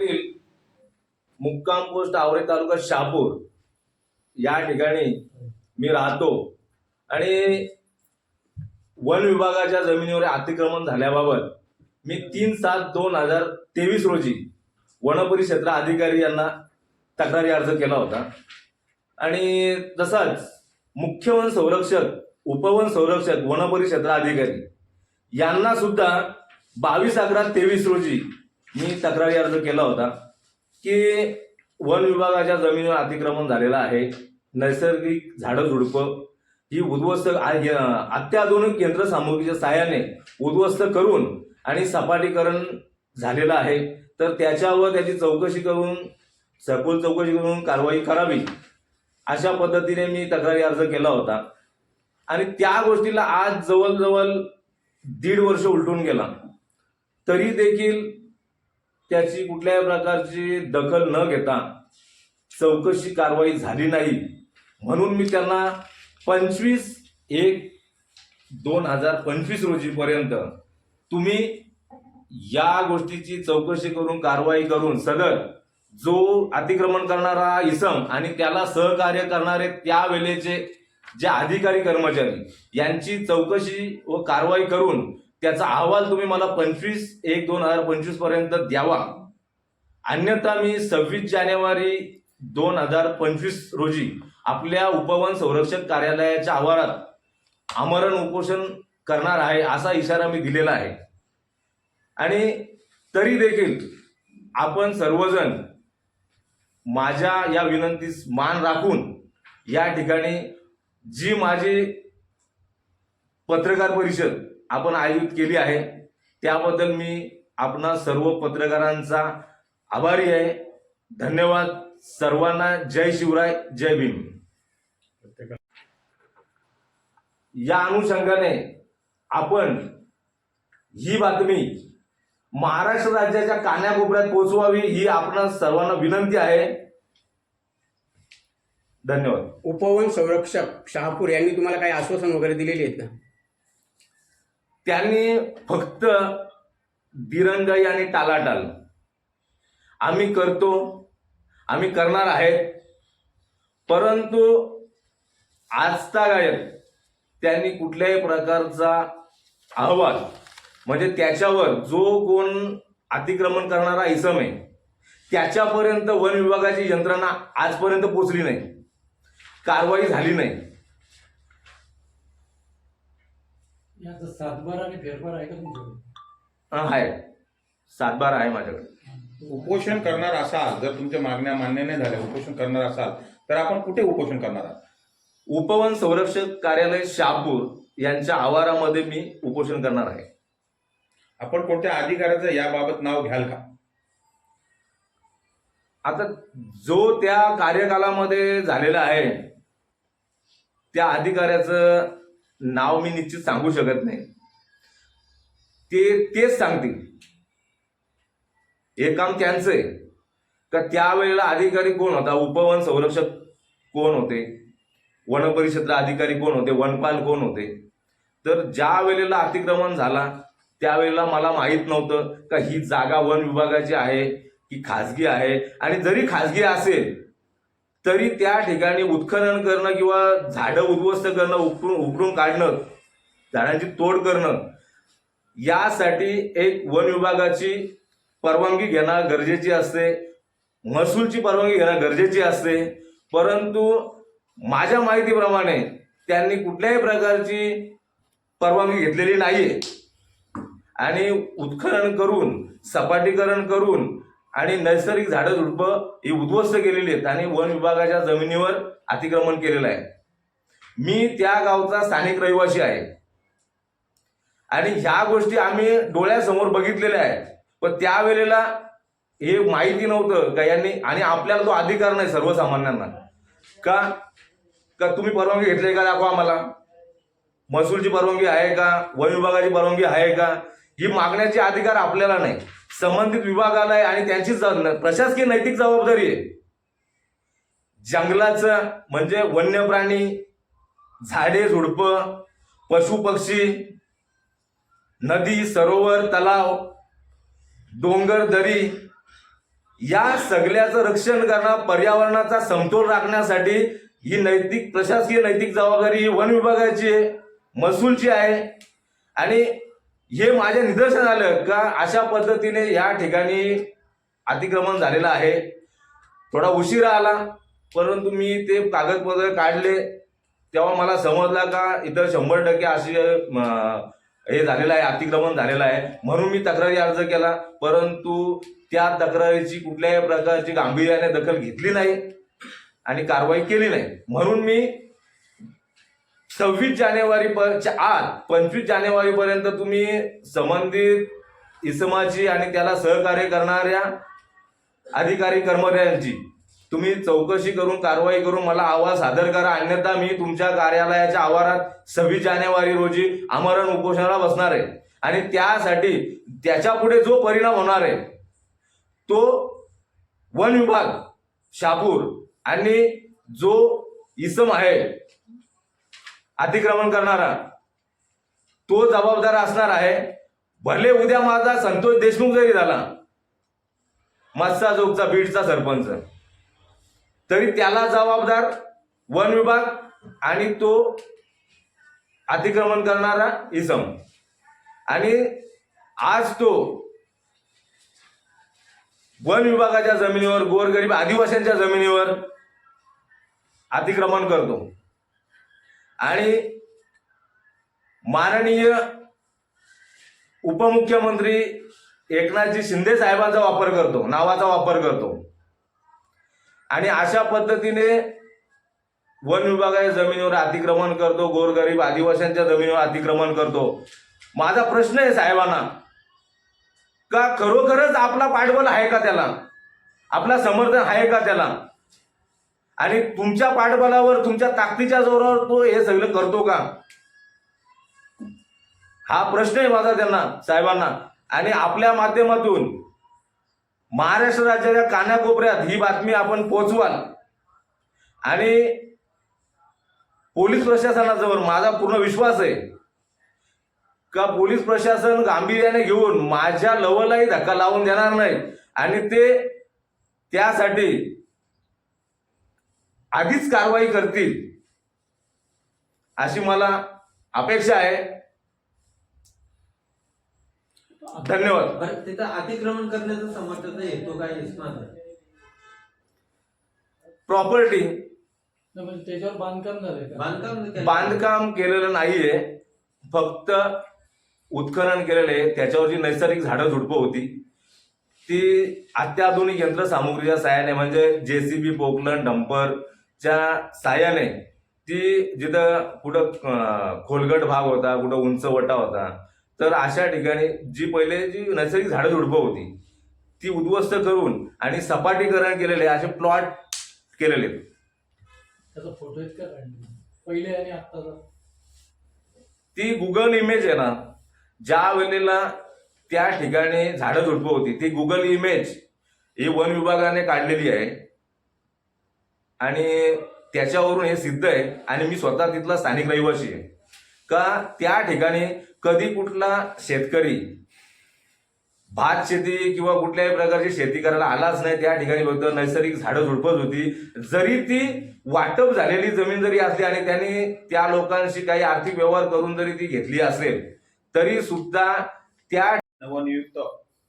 येथील मुक्काम पोस्ट आवरे तालुका शापूर या ठिकाणी मी राहतो. आणि वन विभागाच्या जमिनीवर अतिक्रमण झाल्याबाबत मी तीन सात दोन हजार तेवीस रोजी वनपरिक्षेत्र अधिकारी यांना तक्रारी अर्ज केला होता. आणि तसाच मुख्य वन संरक्षक उपवन संरक्षक वनपरिक्षेत्र अधिकारी यांना सुद्धा बावीस अकरा तेवीस रोजी मी तक्रारी अर्ज केला होता की वन विभागाच्या जमिनीवर अतिक्रमण झालेलं आहे. नैसर्गिक झाडं झुडपं ही उद्ध्वस्त अत्याधुनिक यंत्रसामुग्रीच्या साहाय्याने उद्ध्वस्त करून आणि सपाटीकरण झालेलं आहे. तर त्याच्यावर त्याची चौकशी करून सखोल चौकशी करून कारवाई करावी. अशा पद्धतीने मी तक्रारी अर्ज केला होता. आणि त्या गोष्टीला आज जवळजवळ दीड वर्ष उलटून गेला. तरी देखील त्याची कुठल्याही प्रकारची दखल न घेता चौकशी कारवाई झाली नाही. म्हणून मी त्यांना पंचवीस एक दोन हजार पंचवीस रोजीपर्यंत तुम्ही या गोष्टीची चौकशी करून कारवाई करून सदर जो अतिक्रमण करणारा इसम आणि त्याला सहकार्य करणारे त्यावेळेचे जे अधिकारी कर्मचारी यांची चौकशी व कारवाई करून त्याचा अहवाल तुम्ही मला पंचवीस एक दोन हजार पंचवीसपर्यंत द्यावा. अन्यथा मी सव्वीस जानेवारी दोन हजार पंचवीस रोजी आपल्या उपवन संरक्षक कार्यालयाच्या आवारात आमरण उपोषण करणार आहे असा इशारा मी दिलेला आहे. आणि तरी देखील आपण सर्वजण माझ्या या विनंतीस मान राखून या ठिकाणी जी माझी पत्रकार परिषद आपण आयोजित केली आहे. त्याबद्दल मी आपणा सर्व पत्रकारांचा आभारी आहे. धन्यवाद. सर्वांना जय शिवराय जय भीम. या अनुषंगाने आपण ही बातमी महाराष्ट्र राज्याच्या कान्याकोपऱ्यात पोहोचवावी ही आपणा सर्वांना विनंती आहे. धन्यवाद. उपवन संरक्षक शहापूर यांनी तुम्हाला काही आश्वासन वगैरे दिलेली आहेत ना त्यांनी फक्त दिरंगाई आणि टालाटाल. आम्ही करतो आम्ही करणार आहेत. परंतु आजतागायत त्यांनी कुठल्याही प्रकारचा अहवाल म्हणजे त्याच्यावर जो कोण अतिक्रमण करणारा इसम आहे त्याच्यापर्यंत वन विभागाची यंत्रणा आजपर्यंत पोचली नाही. कारवाई झाली नाही. याचा सातबार आणि फेरफार आहे का तुमच्याकडे? अं, आहे. सातबारा आहे माझ्याकडे. उपोषण करणार असाल जर तुमच्या मागण्या मान्य नाही झाल्या उपोषण करणार असाल तर आपण कुठे उपोषण करणार आहात? उपवन संरक्षक कार्यालय शहापूर यांच्या आवारामध्ये मी उपोषण करणार आहे. आपण कोणत्या अधिकाऱ्याचं याबाबत नाव घ्याल का? आता जो त्या कार्यकालामध्ये झालेला आहे त्या अधिकाऱ्याचं नाव मी निश्चित सांगू शकत नाही. ते तेच सांगतील. हे काम त्यांचं आहे. का त्यावेळेला अधिकारी कोण होता? उपवन संरक्षक कोण होते? वनपरिक्षेत्र अधिकारी कोण होते? वनपाल कोण होते? तर ज्या वेळेला अतिक्रमण झाला त्यावेळेला मला माहीत नव्हतं का ही जागा वन विभागाची आहे की खाजगी आहे? आणि जरी खाजगी असेल तरी त्या ठिकाणी उत्खनन करणं किंवा झाडं उद्ध्वस्त करणं उपडून उपडून काढणं झाडांची तोड करणं यासाठी एक वन विभागाची परवानगी घेणं गरजेची असते. महसूलची परवानगी घेणं गरजेची असते. परंतु माझ्या माहितीप्रमाणे त्यांनी कुठल्याही प्रकारची परवानगी घेतलेली नाहीये. आणि उत्खनन करून सपाटीकरण करून आणि नैसर्गिक झाडं झुडपं ही उद्ध्वस्त केलेली आहेत आणि वन विभागाच्या जमिनीवर अतिक्रमण केलेलं आहे. मी त्या गावचा स्थानिक रहिवासी आहे. आणि ह्या गोष्टी आम्ही डोळ्यासमोर बघितलेल्या आहेत. पण त्यावेळेला हे माहिती नव्हतं का यांनी आणि आपल्याला तो अधिकार नाही सर्वसामान्यांना. का? का तुम्ही परवानगी घेतली का दाखवा आम्हाला? महसूलची परवानगी आहे का? वन विभागाची परवानगी आहे का? ही मागण्याचे अधिकार आपल्याला नाही. संबंधित विभागाला आहे आणि त्यांची प्रशासकीय नैतिक जबाबदारी आहे. जंगलाचं म्हणजे वन्य प्राणी झाडे झुडपं पशु पक्षी नदी सरोवर तलाव डोंगर दरी या सगळ्याचं रक्षण करणं पर्यावरणाचा समतोल राखण्यासाठी ही नैतिक प्रशासकीय नैतिक जबाबदारी ही वन विभागाची आहे महसूलची आहे. आणि हे माझ्या निदर्शन आलं का अशा पद्धतीने या ठिकाणी अतिक्रमण झालेलं आहे. थोडा उशिरा आला परंतु मी ते कागदपत्र काढले. तेव्हा मला समजलं का इतर शंभर टक्के असे हे झालेलं आहे अतिक्रमण झालेलं आहे. म्हणून मी तक्रारी अर्ज केला परंतु त्या तक्रारीची कुठल्याही प्रकारची गांभीर्याने दखल घेतली नाही आणि कारवाई केली नाही. म्हणून मी सव्वीस जानेवारी च्या आत पंचवीस जानेवारी पर्यंत तुम्ही संबंधित इसमाची आणि त्याला सहकार्य करणाऱ्या अधिकारी कर्मचाऱ्यांची तुम्ही चौकशी करून कारवाई करून मला अहवाल सादर करा. अन्यथा मी तुमच्या कार्यालयाच्या आवारात सव्वीस जानेवारी रोजी आमरण उपोषणाला बसणार आहे. आणि त्यासाठी त्याच्या पुढे जो परिणाम होणार आहे तो वन विभाग शापूर आणि जो इसम आहे अतिक्रमण करणारा. तो जबाबदार असणार आहे. भले उद्या माझा संतोष देशमुख जरी झाला मस्सा जोगचा बीडचा सरपंच. तरी त्याला जबाबदार वन विभाग आणि तो अतिक्रमण करणारा इसम. आणि आज तो वन विभागाच्या जमिनीवर गोरगरीब आदिवासींच्या जमिनीवर अतिक्रमण करतो. आणि माननीय उपमुख्यमंत्री एकनाथजी शिंदे साहेबांचा वापर करतो नावाचा वापर करतो. आणि अशा पद्धतीने वन विभागाच्या जमिनीवर अतिक्रमण करतो गोरगरीब आदिवासींच्या जमिनीवर अतिक्रमण करतो. माझा प्रश्न आहे साहेबांना का खरोखरच आपला पाठबळ आहे का त्याला? आपला समर्थन आहे का त्याला? आणि तुमच्या पाठबळावर तुमच्या ताकदीच्या जोरावर तो हे सगळं करतो का? हा प्रश्न आहे माझा त्यांना साहेबांना. आणि आपल्या माध्यमातून महाराष्ट्र राज्याच्या कानाकोपऱ्यात ही बातमी आपण पोचवाल आणि पोलीस प्रशासनाजवळ माझा पूर्ण विश्वास आहे का पोलीस प्रशासन गांभीर्याने घेऊन माझ्या लवलाही धक्का लावून देणार नाही? आणि ते त्यासाठी आधीच कारवाई करतील. अशी मला अपेक्षा आहे. धन्यवाद. तिथं अतिक्रमण करण्याचा समर्थाचा हेतू काय प्रॉपर्टी त्याच्यावर बांधकाम झालंय बांधकाम? बांधकाम केलेलं नाहीये. फक्त उत्खनन केलेलं आहे. त्याच्यावर जी नैसर्गिक झाडं झुडपं होती. ती अत्याधुनिक यंत्रसामुग्रीच्या साहाय्याने म्हणजे जेसीबी पोकलन डंपरच्या साहाय्याने ती जिथं कुठं खोलगट भाग होता कुठं उंच वटा होता तर अशा ठिकाणी जी पहिले जी नैसर्गिक झाडं झुडपं होती ती उद्ध्वस्त करून आणि सपाटीकरण केलेले असे प्लॉट केलेले. त्याचा फोटो पहिले आणि आत्ताचा ती गुगल इमेज आहे ना ज्या वेळेला त्या ठिकाणी झाडं झुडपं होती ती गुगल इमेज ही वन विभागाने काढलेली आहे. आणि त्याच्यावरून हे सिद्ध आहे. आणि मी स्वतः तिथला स्थानिक रहिवासी आहे. का त्या ठिकाणी कधी कुठला शेतकरी भात शेती किंवा कुठल्याही प्रकारची शेती करायला आलाच नाही त्या ठिकाणी फक्त नैसर्गिक झाडं झुडपत होती जरी ती वाटप झालेली जमीन जरी असली आणि त्यांनी त्या लोकांशी काही आर्थिक व्यवहार करून जरी ती घेतली असेल तरी सुद्धा त्या नवनियुक्त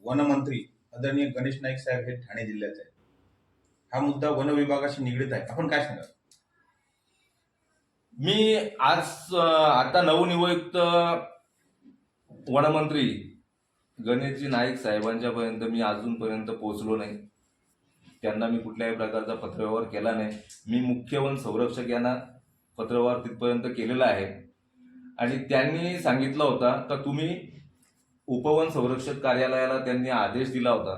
वनमंत्री आदरणीय गणेश नाईक साहेब हे ठाणे जिल्ह्याचे आहेत. हा मुद्दा वन विभागाशी निगडीत आहे. आपण काय सांगाल? मी आज आता नवनियुक्त वनमंत्री गणेशजी नाईक साहेबांच्या पर्यंत मी अजूनपर्यंत पोहोचलो नाही. त्यांना मी कुठल्याही प्रकारचा पत्रव्यवहार केला नाही. मी मुख्य वन संरक्षक यांना पत्रव्यवहार तिथपर्यंत केलेला आहे. आणि त्यांनी सांगितलं होता का तुम्ही उपवन संरक्षक कार्यालयाला त्यांनी आदेश दिला होता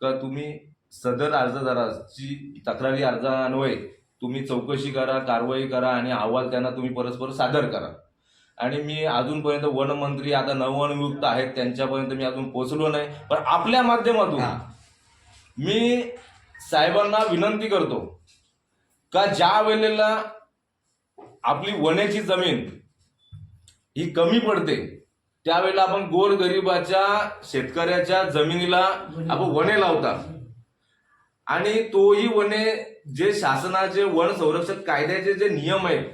का तुम्ही सदर अर्जदाराची तक्रारी अर्जान्वये. तुम्ही चौकशी करा कारवाई करा आणि अहवाल त्यांना तुम्ही परस्पर सादर करा. आणि मी अजूनपर्यंत वनमंत्री आता नवनियुक्त आहेत त्यांच्यापर्यंत मी अजून पोहोचलो नाही. पण आपल्या माध्यमातून. मी साहेबांना विनंती करतो का ज्या वेळेला आपली वनेची जमीन ही कमी पडते त्यावेळेला आपण गोरगरिबाच्या शेतकऱ्याच्या जमिनीला आपण वने लावतात आणि तोही वने जे शासनाचे वन संरक्षण कायद्याचे जे नियम आहेत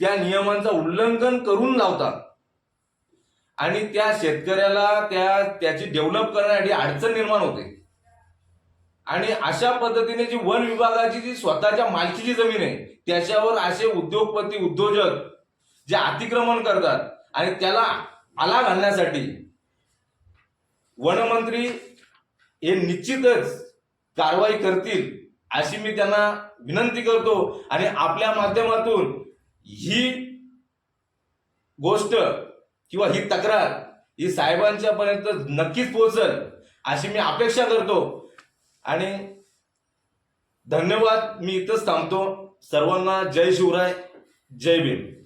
त्या नियमांचा उल्लंघन करून लावतात. आणि त्या शेतकऱ्याला त्या त्याची डेव्हलप करण्यासाठी अडचण निर्माण होते. आणि अशा पद्धतीने जी वन विभागाची जी स्वतःच्या मालकीची जमीन आहे त्याच्यावर असे उद्योगपती उद्योजक जे अतिक्रमण करतात आणि त्याला आला घालण्यासाठी वनमंत्री हे निश्चितच कारवाई करतील अशी मी त्यांना विनंती करतो. आणि आपल्या माध्यमातून ही गोष्ट किंवा ही तक्रार ही साहेबांच्या पर्यंत नक्कीच पोहोचल अशी मी अपेक्षा करतो. आणि धन्यवाद मी इथंच थांबतो. सर्वांना जय शिवराय जय भीम.